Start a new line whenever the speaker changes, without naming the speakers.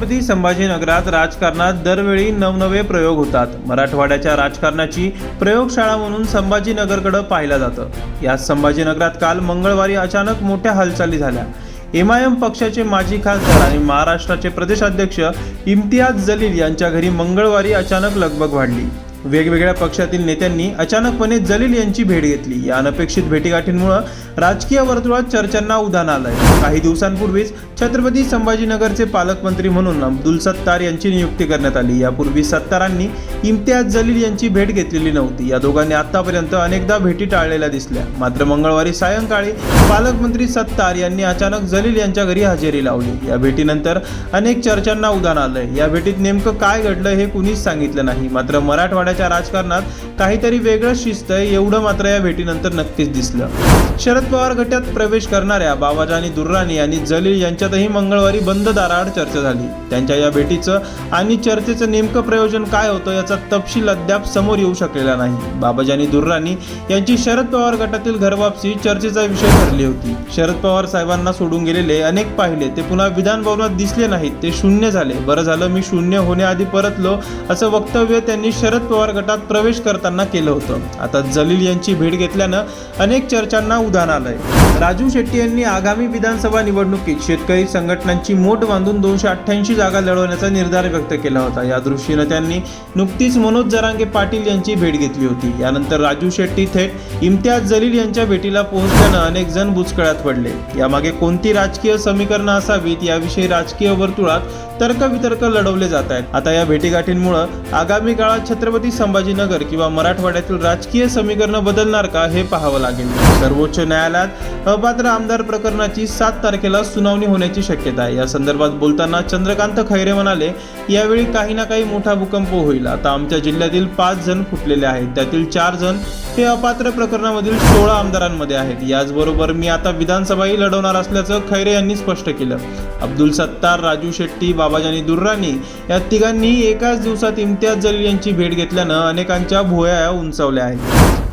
छत्रपती संभाजीनगरात राजकारणात दरवेळी नवनवे प्रयोग होतात. मराठवाड्याच्या राजकारणाची प्रयोगशाळा म्हणून संभाजीनगरकडे पाहिलं जातं. या संभाजीनगरात काल मंगळवारी अचानक मोठ्या हालचाली झाल्या. एम आय एम पक्षाचे माजी खासदार आणि महाराष्ट्राचे प्रदेशाध्यक्ष इम्तियाज जलील यांच्या घरी मंगळवारी अचानक लगबग वाढली. वेगवेगळ्या पक्षातील नेत्यांनी अचानकपणे जलील यांची भेट घेतली. या अनपेक्षित भेटीगाठींमुळे राजकीय वर्तुळात चर्चांना उधाण आलंय. काही दिवसांपूर्वीच छत्रपती संभाजीनगरचे पालकमंत्री म्हणून अब्दुल सत्तार यांची नियुक्ती करण्यात आली. यापूर्वी सत्तारांनी इम्तियाज जलील यांची भेट घेतलेली नव्हती. या दोघांनी आतापर्यंत अनेकदा भेटी टाळलेल्या दिसल्या. मात्र मंगळवारी सायंकाळी पालकमंत्री सत्तार यांनी अचानक जलील यांच्या घरी हजेरी लावली. या भेटीनंतर अनेक चर्चांना उधाण आलंय. या भेटीत नेमकं काय घडलं हे कुणीच सांगितलं नाही. मात्र मराठवाड्याच्या राजकारणात काहीतरी वेगळं शिस्त एवढं मात्र या भेटीनंतर नक्कीच दिसलं. शरद पवार गटात प्रवेश करणाऱ्या बाबाजानी दुर्राणी आणि जलील यांच्यातही मंगळवारी बंद दाराआड चर्चा झाली. त्यांच्या या भेटीचं आणि चर्चेचं नेमकं प्रयोजन काय होतं याचा तपशील अद्याप समोर येऊ शकलेला नाही. बाबाजानी दुर्राणी यांची शरद पवार गटातील घरवापसी चर्चेचा विषय ठरली होती. शरद पवार साहेबांना सोडून गेलेले अनेक पाहिले ते पुन्हा विधान भवनात दिसले नाहीत ते शून्य झाले. बरं झालं मी शून्य होण्याआधी परतलो असं वक्तव्य त्यांनी शरद पवार गटात प्रवेश करताना केलं होतं. आता जलील यांची भेट घेतल्यानं अनेक चर्चांना उधाण आलंय. राजू शेट्टी यांनी आगामी विधानसभा निवडणुकीत शेतकरी संघटनांची मोठ बांधून दोनशे अठ्ठ्याऐंशी जागा लढवण्याचा निर्धार व्यक्त केला होता. या दृष्टीनं त्यांनी नुकतीच मनोज जरांगे पाटील यांची भेट घेतली होती. यानंतर राजू शेट्टी थेट इम्तियाज जलील यांच्या भेटीला पोहोचल्यानं अनेक जण बुचकळ्यात पडले. यामागे कोणती राजकीय समीकरणं असावीत याविषयी राजकीय वर्तुळात तर्कवितर्क लढवले जात आहेत. आता या भेटीगाठींमुळं आगामी काळात छत्रपती संभाजीनगर किंवा मराठवाड्यातील राजकीय समीकरणं बदलणार का हे पाहावं लागेल. सर्वोच्च न्यायालयात अपात्र आमदार प्रकरणाची सात तारखेला सुनावणी होण्याची शक्यता आहे. या संदर्भात बोलताना चंद्रकांत खैरे म्हणाले यावेळी काही ना काही मोठा भूकंप होईल. आता आमच्या जिल्ह्यातील पाच जण फुटलेले आहेत. त्यातील चार जण हे अपात्र प्रकरणामधील सोळा आमदारांमध्ये आहेत. याचबरोबर मी आता विधानसभाही लढवणार असल्याचं खैरे यांनी स्पष्ट केलं. अब्दुल सत्तार राजू शेट्टी बाबाजानी दुर्राणी या तिघांनी एकाच दिवसात इम्तियाज जलील यांची भेट घेतल्यानं अनेकांच्या भोया उंचावल्या आहेत.